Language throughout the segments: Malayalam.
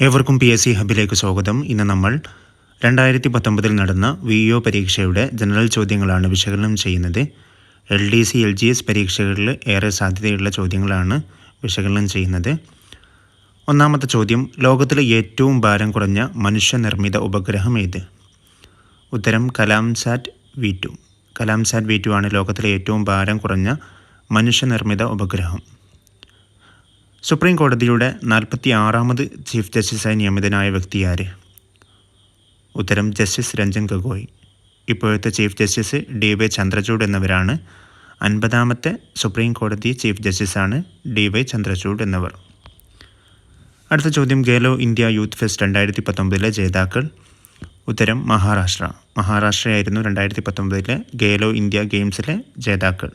ഏവർക്കും പി എസ് സി ഹബിലേക്ക് സ്വാഗതം. ഇന്ന് നമ്മൾ രണ്ടായിരത്തി പത്തൊമ്പതിൽ നടന്ന വി ഒ പരീക്ഷയുടെ ജനറൽ ചോദ്യങ്ങളാണ് വിശകലനം ചെയ്യുന്നത്. L D C L G S പരീക്ഷകളിൽ ഏറെ സാധ്യതയുള്ള ചോദ്യങ്ങളാണ് വിശകലനം ചെയ്യുന്നത്. ഒന്നാമത്തെ ചോദ്യം ലോകത്തിലെ ഏറ്റവും ഭാരം കുറഞ്ഞ മനുഷ്യനിർമ്മിത ഉപഗ്രഹം ഏത്? ഉത്തരം Kalamsat V two. Kalamsat V two ആണ് ലോകത്തിലെ ഏറ്റവും ഭാരം കുറഞ്ഞ മനുഷ്യനിർമ്മിത ഉപഗ്രഹം. സുപ്രീം കോടതിയുടെ നാൽപ്പത്തി ആറാമത് ചീഫ് ജസ്റ്റിസായി നിയമിതനായ വ്യക്തി ആര്? ഉത്തരം ജസ്റ്റിസ് രഞ്ജൻ ഗഗോയ്. ഇപ്പോഴത്തെ chief justice D Y Chandrachud എന്നിവരാണ്. അൻപതാമത്തെ സുപ്രീം കോടതി ചീഫ് ജസ്റ്റിസാണ് ഡി വൈ ചന്ദ്രചൂഡ് എന്നിവർ. അടുത്ത ചോദ്യം ഗേലോ ഇന്ത്യ യൂത്ത് ഫെസ്റ്റ് രണ്ടായിരത്തി പത്തൊമ്പതിലെ ജേതാക്കൾ. ഉത്തരം മഹാരാഷ്ട്ര. മഹാരാഷ്ട്രയായിരുന്നു രണ്ടായിരത്തി പത്തൊമ്പതിലെ ഗേലോ ഇന്ത്യ ഗെയിംസിലെ ജേതാക്കൾ.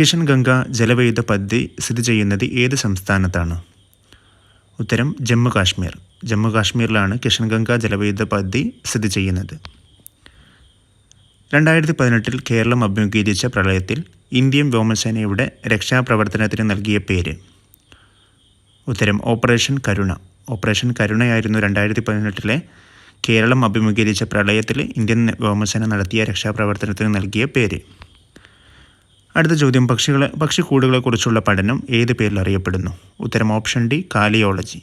കിഷൻ ഗംഗ ജലവൈദ്യുത പദ്ധതി സ്ഥിതി ചെയ്യുന്നത് ഏത് സംസ്ഥാനത്താണ്? ഉത്തരം ജമ്മു കാശ്മീർ ജമ്മു കാശ്മീരിലാണ് കിഷൻ ഗംഗ ജലവൈദ്യുത പദ്ധതി സ്ഥിതി ചെയ്യുന്നത്. രണ്ടായിരത്തി പതിനെട്ടിൽ കേരളം അഭിമുഖീകരിച്ച പ്രളയത്തിൽ ഇന്ത്യൻ വ്യോമസേനയുടെ രക്ഷാപ്രവർത്തനത്തിന് നൽകിയ പേര്. ഉത്തരം ഓപ്പറേഷൻ കരുണ. ഓപ്പറേഷൻ കരുണയായിരുന്നു രണ്ടായിരത്തി പതിനെട്ടിലെ കേരളം അഭിമുഖീകരിച്ച പ്രളയത്തിൽ ഇന്ത്യൻ വ്യോമസേന നടത്തിയ രക്ഷാപ്രവർത്തനത്തിന് നൽകിയ പേര്. അടുത്ത ചോദ്യം പക്ഷികളെ പക്ഷിക്കൂടുകളെക്കുറിച്ചുള്ള പഠനം ഏത് പേരിൽ അറിയപ്പെടുന്നു? ഉത്തരം ഓപ്ഷൻ ഡി കാലിയോളജി.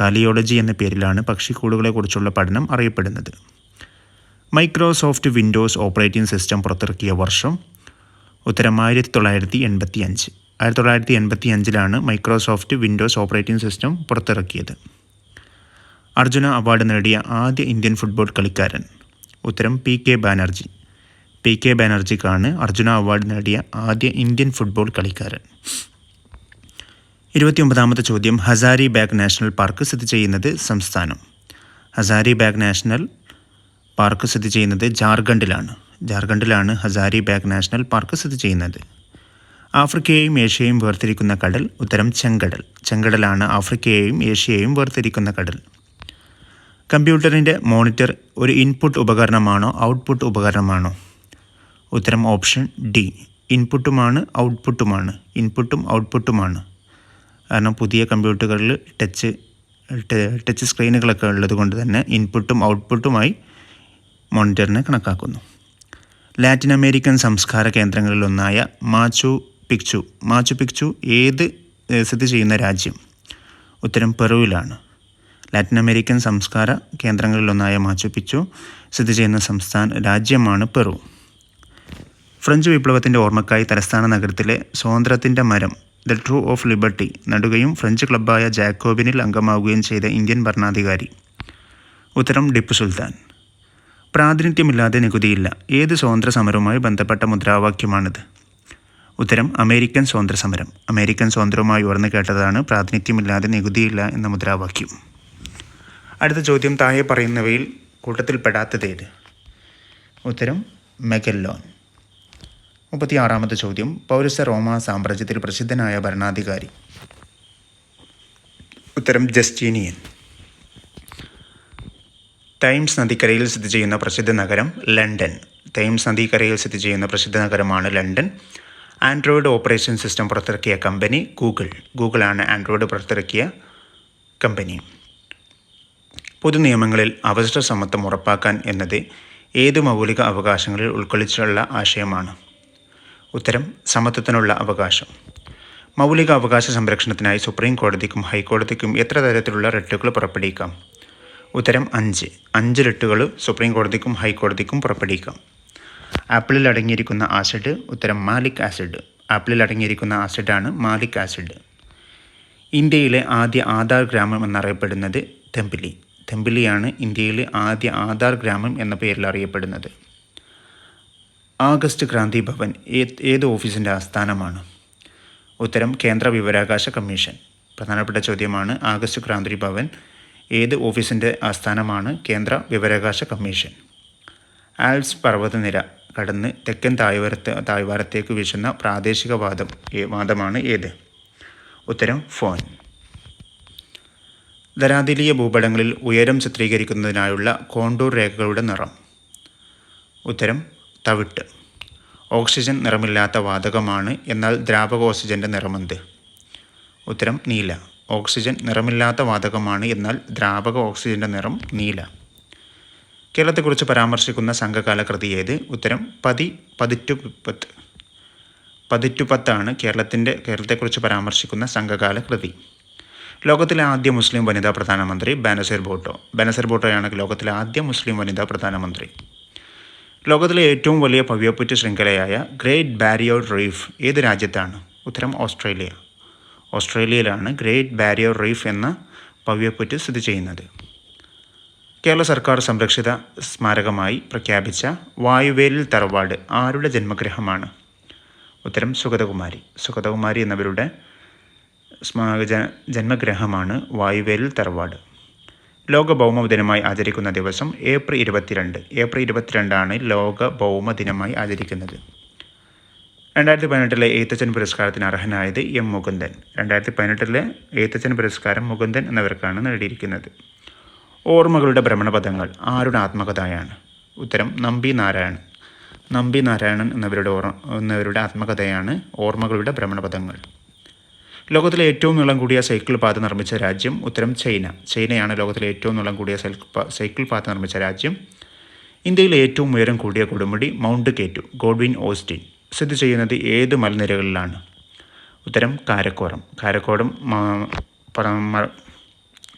കാലിയോളജി എന്ന പേരിലാണ് പക്ഷിക്കൂടുകളെക്കുറിച്ചുള്ള പഠനം അറിയപ്പെടുന്നത്. മൈക്രോസോഫ്റ്റ് വിൻഡോസ് ഓപ്പറേറ്റിംഗ് സിസ്റ്റം പുറത്തിറക്കിയ വർഷം ഉത്തരം ആയിരത്തി തൊള്ളായിരത്തി എൺപത്തി അഞ്ച് ആയിരത്തി തൊള്ളായിരത്തി എൺപത്തി അഞ്ചിലാണ് മൈക്രോസോഫ്റ്റ് വിൻഡോസ് ഓപ്പറേറ്റിംഗ് സിസ്റ്റം പുറത്തിറക്കിയത്. അർജുന അവാർഡ് നേടിയ ആദ്യ ഇന്ത്യൻ ഫുട്ബോൾ കളിക്കാരൻ. ഉത്തരം P K Banerjee. P K ബാനർജിക്കാണ് Arjuna award നേടിയ ആദ്യ ഇന്ത്യൻ ഫുട്ബോൾ കളിക്കാരൻ. ഇരുപത്തിയൊമ്പതാമത്തെ ചോദ്യം ഹസാരി ബാഗ് നാഷണൽ പാർക്ക് സ്ഥിതി ചെയ്യുന്നത് സംസ്ഥാനം. ഹസാരി ബാഗ് നാഷണൽ പാർക്ക് സ്ഥിതി ചെയ്യുന്നത് ജാർഖണ്ഡിലാണ്. ജാർഖണ്ഡിലാണ് ഹസാരി ബാഗ് നാഷണൽ പാർക്ക് സ്ഥിതി ചെയ്യുന്നത്. ആഫ്രിക്കയെയും ഏഷ്യയെയും വേർതിരിക്കുന്ന കടൽ ഉത്തരം ചെങ്കടൽ. ചെങ്കടലാണ് ആഫ്രിക്കയെയും ഏഷ്യയെയും വേർതിരിക്കുന്ന കടൽ. കമ്പ്യൂട്ടറിന്റെ മോണിറ്റർ ഒരു ഇൻപുട്ട് ഉപകരണമാണോ ഔട്ട്പുട്ട് ഉപകരണമാണോ? ഉത്തരം ഓപ്ഷൻ ഡി. ഇൻപുട്ടുമാണ് ഔട്ട്പുട്ടുമാണ്. ഇൻപുട്ടും ഔട്ട്പുട്ടുമാണ്. കാരണം പുതിയ കമ്പ്യൂട്ടറുകളിൽ ടച്ച് ടച്ച് സ്ക്രീനുകളൊക്കെ ഉള്ളത് കൊണ്ട് തന്നെ ഇൻപുട്ടും ഔട്ട്പുട്ടുമായി മോണിറ്ററിനെ കണക്കാക്കുന്നു. ലാറ്റിൻ അമേരിക്കൻ സംസ്കാര കേന്ദ്രങ്ങളിലൊന്നായ മാച്ചു പിക്ചു. മാച്ചു പിക്ചു ഏത് സ്ഥിതി ചെയ്യുന്ന രാജ്യം? ഉത്തരം പെറുവിലാണ്. ലാറ്റിൻ അമേരിക്കൻ സംസ്കാര കേന്ദ്രങ്ങളിലൊന്നായ മാച്ചു പിച്ചു സ്ഥിതി ചെയ്യുന്ന സംസ്ഥാന രാജ്യമാണ് പെറു. ഫ്രഞ്ച് വിപ്ലവത്തിന്റെ ഓർമ്മക്കായി തലസ്ഥാന നഗരത്തിലെ സ്വാതന്ത്ര്യത്തിന്റെ മരം ദ ട്രൂ ഓഫ് ലിബർട്ടി നടുകയും ഫ്രഞ്ച് ക്ലബ്ബായ ജാക്കോബിനിൽ അംഗമാവുകയും ചെയ്ത ഇന്ത്യൻ ഭരണാധികാരി. ഉത്തരം ടിപ്പു സുൽത്താൻ. പ്രാതിനിധ്യമില്ലാതെ നികുതിയില്ല. ഏത് സ്വാതന്ത്ര്യ സമരവുമായി ബന്ധപ്പെട്ട മുദ്രാവാക്യമാണിത്? ഉത്തരം അമേരിക്കൻ സ്വാതന്ത്ര്യ സമരം അമേരിക്കൻ സ്വാതന്ത്ര്യവുമായി ഉയർന്നു കേട്ടതാണ് പ്രാതിനിധ്യമില്ലാതെ നികുതിയില്ല എന്ന മുദ്രാവാക്യം. അടുത്ത ചോദ്യം താഴെ പറയുന്നവയിൽ കൂട്ടത്തിൽപ്പെടാത്തതേത് ഉത്തരം മെഗല്ലോൻ മുപ്പത്തിയാറാമത്തെ ചോദ്യം. പൗരസ്ത്യ റോമ സാമ്രാജ്യത്തിൽ പ്രസിദ്ധനായ ഭരണാധികാരി. ഉത്തരം ജസ്റ്റീനിയൻ. തൈംസ് നദിക്കരയിൽ സ്ഥിതി ചെയ്യുന്ന പ്രസിദ്ധ നഗരം ലണ്ടൻ. തൈംസ് നദിക്കരയിൽ സ്ഥിതി ചെയ്യുന്ന പ്രസിദ്ധ നഗരമാണ് ലണ്ടൻ. ആൻഡ്രോയിഡ് ഓപ്പറേഷൻ സിസ്റ്റം പുറത്തിറക്കിയ കമ്പനി ഗൂഗിൾ. ഗൂഗിളാണ് ആൻഡ്രോയിഡ് പുറത്തിറക്കിയ കമ്പനി. പൊതു നിയമങ്ങളിൽ അവസര സമത്വം ഉറപ്പാക്കാൻ എന്നത് ഏത് മൗലിക അവകാശങ്ങളിൽ ഉൾക്കൊള്ളിച്ചുള്ള ആശയമാണ്. ഉത്തരം സമത്വത്തിനുള്ള അവകാശം. മൗലിക അവകാശ സംരക്ഷണത്തിനായി സുപ്രീം കോടതിക്കും ഹൈക്കോടതിക്കും എത്ര തരത്തിലുള്ള റിട്ടുകൾ പുറപ്പെടുവിക്കാം? ഉത്തരം അഞ്ച്. അഞ്ച് റിട്ടുകൾ സുപ്രീം കോടതിക്കും ഹൈക്കോടതിക്കും പുറപ്പെടുവിക്കാം. ആപ്പിളിൽ അടങ്ങിയിരിക്കുന്ന ആസിഡ് ഉത്തരം മാലിക് ആസിഡ്. ആപ്പിളിൽ അടങ്ങിയിരിക്കുന്ന ആസിഡാണ് മാലിക് ആസിഡ്. ഇന്ത്യയിലെ ആദ്യ ആധാർ ഗ്രാമം എന്നറിയപ്പെടുന്നത് തെമ്പിലി. തെമ്പിലിയാണ് ഇന്ത്യയിലെ ആദ്യ ആധാർ ഗ്രാമം എന്ന പേരിൽ അറിയപ്പെടുന്നത്. ആഗസ്റ്റ് ക്രാന്തി ഭവൻ ഏത് ഓഫീസിന്റെ ആസ്ഥാനമാണ്? ഉത്തരം കേന്ദ്ര വിവരാകാശ കമ്മീഷൻ. പ്രധാനപ്പെട്ട ചോദ്യമാണ് ആഗസ്റ്റ് ക്രാന്തി ഭവൻ ഏത് ഓഫീസിന്റെ ആസ്ഥാനമാണ്? കേന്ദ്ര വിവരാകാശ കമ്മീഷൻ. ആൽപ്സ് പർവതനിര കടന്ന് തെക്കൻ താഴ്വാരത്ത് താഴ്വാരത്തേക്ക് വീശുന്ന പ്രാദേശിക വാദം വാദമാണ് ഏത്? ഉത്തരം ഫോൺ ധരാതിലീയ ഭൂപടങ്ങളിൽ ഉയരം ചിത്രീകരിക്കുന്നതിനായുള്ള കോണ്ടൂർ രേഖകളുടെ നിറം. ഉത്തരം തവിട്ട്. ഓക്സിജൻ നിറമില്ലാത്ത വാതകമാണ് എന്നാൽ ദ്രാവക ഓക്സിജന്റെ നിറമെന്ത്? ഉത്തരം നീല. ഓക്സിജൻ നിറമില്ലാത്ത വാതകമാണ് എന്നാൽ ദ്രാവക ഓക്സിജന്റെ നിറം നീല. കേരളത്തെക്കുറിച്ച് പരാമർശിക്കുന്ന സംഘകാല കൃതി ഏത്? ഉത്തരം പതി പതിറ്റു പത്ത് പതിറ്റുപത്താണ് കേരളത്തിന്റെ കേരളത്തെക്കുറിച്ച് പരാമർശിക്കുന്ന സംഘകാല കൃതി ലോകത്തിലെ ആദ്യ മുസ്ലിം വനിതാ പ്രധാനമന്ത്രി ബനസീർ ബോട്ടോ ബനസീർ ബോട്ടോയാണ് ലോകത്തിലെ ആദ്യ മുസ്ലിം വനിതാ പ്രധാനമന്ത്രി. ലോകത്തിലെ ഏറ്റവും വലിയ പവ്യപ്പുറ്റ ശൃംഖലയായ ഗ്രേറ്റ് ബാരിയർ റീഫ് ഏത് രാജ്യത്താണ്? ഉത്തരം ഓസ്ട്രേലിയ. ഓസ്ട്രേലിയയിലാണ് ഗ്രേറ്റ് ബാരിയർ റീഫ് എന്ന പവ്യപ്പുറ്റ് സ്ഥിതി ചെയ്യുന്നത്. കേരള സർക്കാർ സംരക്ഷിത സ്മാരകമായി പ്രഖ്യാപിച്ച വായുവേലിൽ തറവാട് ആരുടെ ജന്മഗ്രഹമാണ്? ഉത്തരം സുഗതകുമാരി. സുഗതകുമാരി എന്നവരുടെ സ്മാരക ജന്മഗ്രഹമാണ് വായുവേലിൽ തറവാട്. ലോക ഭൗമ ദിനമായി ആചരിക്കുന്ന ദിവസം ഏപ്രിൽ ഇരുപത്തിരണ്ട്. ഏപ്രിൽ ഇരുപത്തിരണ്ടാണ് ലോക ഭൗമ ദിനമായി ആചരിക്കുന്നത്. രണ്ടായിരത്തി പതിനെട്ടിലെ എഴുത്തച്ഛൻ പുരസ്കാരത്തിന് അർഹനായത് എം മുകുന്ദൻ. രണ്ടായിരത്തി പതിനെട്ടിലെ എഴുത്തച്ഛൻ പുരസ്കാരം മുകുന്ദൻ എന്നിവർക്കാണ് നേടിയിരിക്കുന്നത് ഓർമ്മകളുടെ ഭ്രമണപഥങ്ങൾ ആരുടെ ആത്മകഥയാണ് ഉത്തരം നമ്പി നാരായണൻ. നമ്പി നാരായണൻ എന്നിവരുടെ ഓർ എന്നിവരുടെ ആത്മകഥയാണ് ഓർമ്മകളുടെ ഭ്രമണപഥങ്ങൾ. ലോകത്തിലെ ഏറ്റവും നീളം കൂടിയ സൈക്കിൾ പാത നിർമ്മിച്ച രാജ്യം ഉത്തരം ചൈന. ചൈനയാണ് ലോകത്തിലെ ഏറ്റവും നീളം കൂടിയ സൈക്കിൾ പാത നിർമ്മിച്ച രാജ്യം. ഇന്ത്യയിലെ ഏറ്റവും ഉയരം കൂടിയ കൊടുമുടി മൗണ്ട് കേറ്റു ഗോഡ്വിൻ ഓസ്റ്റിൻ. സ്ഥിതി ചെയ്യുന്നത് ഏത് മലനിരകളിലാണ്? ഉത്തരം കാരക്കോറം. കാരക്കോടം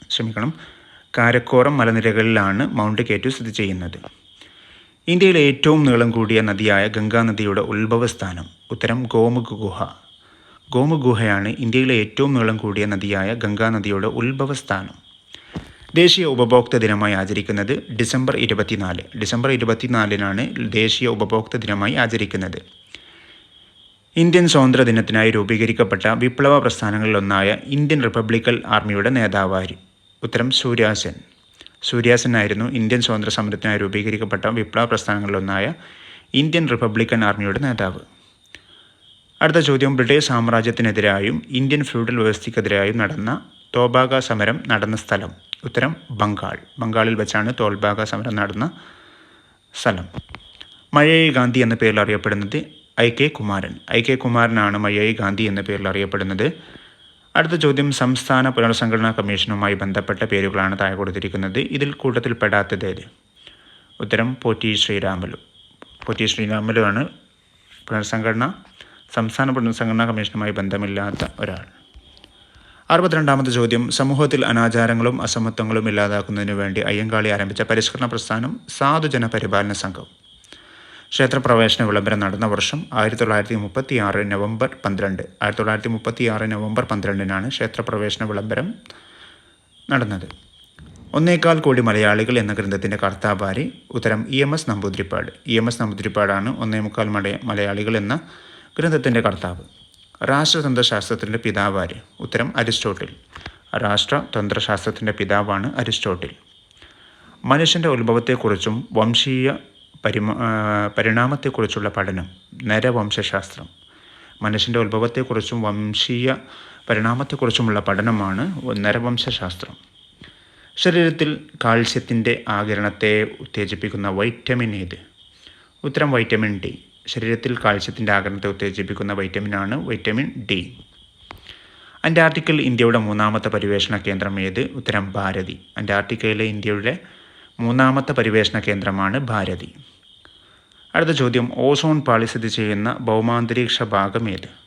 ക്ഷമിക്കണം. കാരക്കോറം മലനിരകളിലാണ് മൗണ്ട് കേറ്റു സ്ഥിതി ചെയ്യുന്നത്. ഇന്ത്യയിലെ ഏറ്റവും നീളം കൂടിയ നദിയായ ഗംഗാനദിയുടെ ഉത്ഭവസ്ഥാനം. ഉത്തരം ഗോമുഖ ഗുഹ. ഗോമുഖ് ഗുഹയാണ് ഇന്ത്യയിലെ ഏറ്റവും നീളം കൂടിയ നദിയായ ഗംഗാ നദിയുടെ ഉത്ഭവസ്ഥാനം. ദേശീയ ഉപഭോക്തൃ ദിനമായി ആചരിക്കുന്നത് ഡിസംബർ ഇരുപത്തിനാല്. ഡിസംബർ ഇരുപത്തിനാലിനാണ് ദേശീയ ഉപഭോക്തൃ ദിനമായി ആചരിക്കുന്നത്. ഇന്ത്യൻ സ്വാതന്ത്ര്യ ദിനത്തിനായി രൂപീകരിക്കപ്പെട്ട വിപ്ലവ പ്രസ്ഥാനങ്ങളിലൊന്നായ ഇന്ത്യൻ റിപ്പബ്ലിക്കൽ ആർമിയുടെ നേതാവായി ഉത്തരം സൂര്യാസൻ. ആയിരുന്നു ഇന്ത്യൻ സ്വാതന്ത്ര്യ സമരത്തിനായി രൂപീകരിക്കപ്പെട്ട വിപ്ലവ പ്രസ്ഥാനങ്ങളിലൊന്നായ ഇന്ത്യൻ റിപ്പബ്ലിക്കൻ ആർമിയുടെ നേതാവ്. അടുത്ത ചോദ്യം ബ്രിട്ടീഷ് സാമ്രാജ്യത്തിനെതിരായും ഇന്ത്യൻ ഫ്യൂഡൽ വ്യവസ്ഥയ്ക്കെതിരായും നടന്ന തോബാഗ സമരം നടന്ന സ്ഥലം. ഉത്തരം ബംഗാൾ. ബംഗാളിൽ വെച്ചാണ് തോൽബാഗ സമരം നടന്ന സ്ഥലം. മഴയായി ഗാന്ധി എന്ന പേരിൽ അറിയപ്പെടുന്നത് I K Kumaran. I K കുമാരനാണ് Mayyazhi Gandhi എന്ന പേരിൽ അറിയപ്പെടുന്നത്. അടുത്ത ചോദ്യം സംസ്ഥാന പുനർസംഘടനാ കമ്മീഷനുമായി ബന്ധപ്പെട്ട പേരുകളാണ് താഴെ കൊടുത്തിരിക്കുന്നത്. ഇതിൽ കൂട്ടത്തിൽപ്പെടാത്തത് ഏത്? ഉത്തരം പോറ്റി ശ്രീരാമലു. പോറ്റി ശ്രീരാമലു ആണ് പുനർസംഘടന സംസ്ഥാന പുനഃസംഘടനാ കമ്മീഷനുമായി ബന്ധമില്ലാത്ത ഒരാൾ. അറുപത്തിരണ്ടാമത്തെ ചോദ്യം സമൂഹത്തിൽ അനാചാരങ്ങളും അസമത്വങ്ങളും ഇല്ലാതാക്കുന്നതിനു വേണ്ടി അയ്യങ്കാളി ആരംഭിച്ച പരിഷ്കരണ പ്രസ്ഥാനം സാധുജന പരിപാലന സംഘം. ക്ഷേത്രപ്രവേശന വിളംബരം നടന്ന വർഷം ആയിരത്തി തൊള്ളായിരത്തി മുപ്പത്തി ആറ് നവംബർ പന്ത്രണ്ട്. ആയിരത്തി തൊള്ളായിരത്തി മുപ്പത്തി ആറ് നവംബർ പന്ത്രണ്ടിനാണ് ക്ഷേത്രപ്രവേശന വിളംബരം നടന്നത്. ഒന്നേക്കാൽ കോടി മലയാളികൾ എന്ന ഗ്രന്ഥത്തിന്റെ കർത്താവാരി ഉത്തരം E M S Namboodiripad. E M S നമ്പൂതിരിപ്പാടാണ് ഒന്നേമുക്കാൽ മുക്കാൽ മലയാളികൾ എന്ന ഗ്രന്ഥത്തിന്റെ കർത്താവ്. രാഷ്ട്രതന്ത്രശാസ്ത്രത്തിന്റെ പിതാവാര്. ഉത്തരം അരിസ്റ്റോട്ടിൽ. രാഷ്ട്രതന്ത്രശാസ്ത്രത്തിന്റെ പിതാവാണ് അരിസ്റ്റോട്ടിൽ. മനുഷ്യന്റെ ഉത്ഭവത്തെക്കുറിച്ചും വംശീയ പരിമ പരിണാമത്തെക്കുറിച്ചുള്ള പഠനം. നരവംശശാസ്ത്രം. മനുഷ്യന്റെ ഉത്ഭവത്തെക്കുറിച്ചും വംശീയ പരിണാമത്തെക്കുറിച്ചുമുള്ള പഠനമാണ് നരവംശശാസ്ത്രം. ശരീരത്തിൽ കാൽസ്യത്തിന്റെ ആകിരണത്തെ ഉത്തേജിപ്പിക്കുന്ന വൈറ്റമിൻ ഏത്? ഉത്തരം വൈറ്റമിൻ ഡി. ശരീരത്തിൽ കാൽസ്യത്തിന്റെ ആകരണത്തെ ഉത്തേജിപ്പിക്കുന്ന വൈറ്റമിനാണ് വൈറ്റമിൻ ഡി. അന്റാർട്ടിക്കയിൽ ഇന്ത്യയുടെ മൂന്നാമത്തെ പരിവേഷണ കേന്ദ്രം ഏത്? ഉത്തരം ഭാരതി. അന്റാർട്ടിക്കയിലെ ഇന്ത്യയുടെ മൂന്നാമത്തെ പരിവേഷണ കേന്ദ്രമാണ് ഭാരതി. അടുത്ത ചോദ്യം ഓസോൺ പാളി സ്ഥിതി ചെയ്യുന്ന ഭൗമാന്തരീക്ഷ ഭാഗം ഏത്?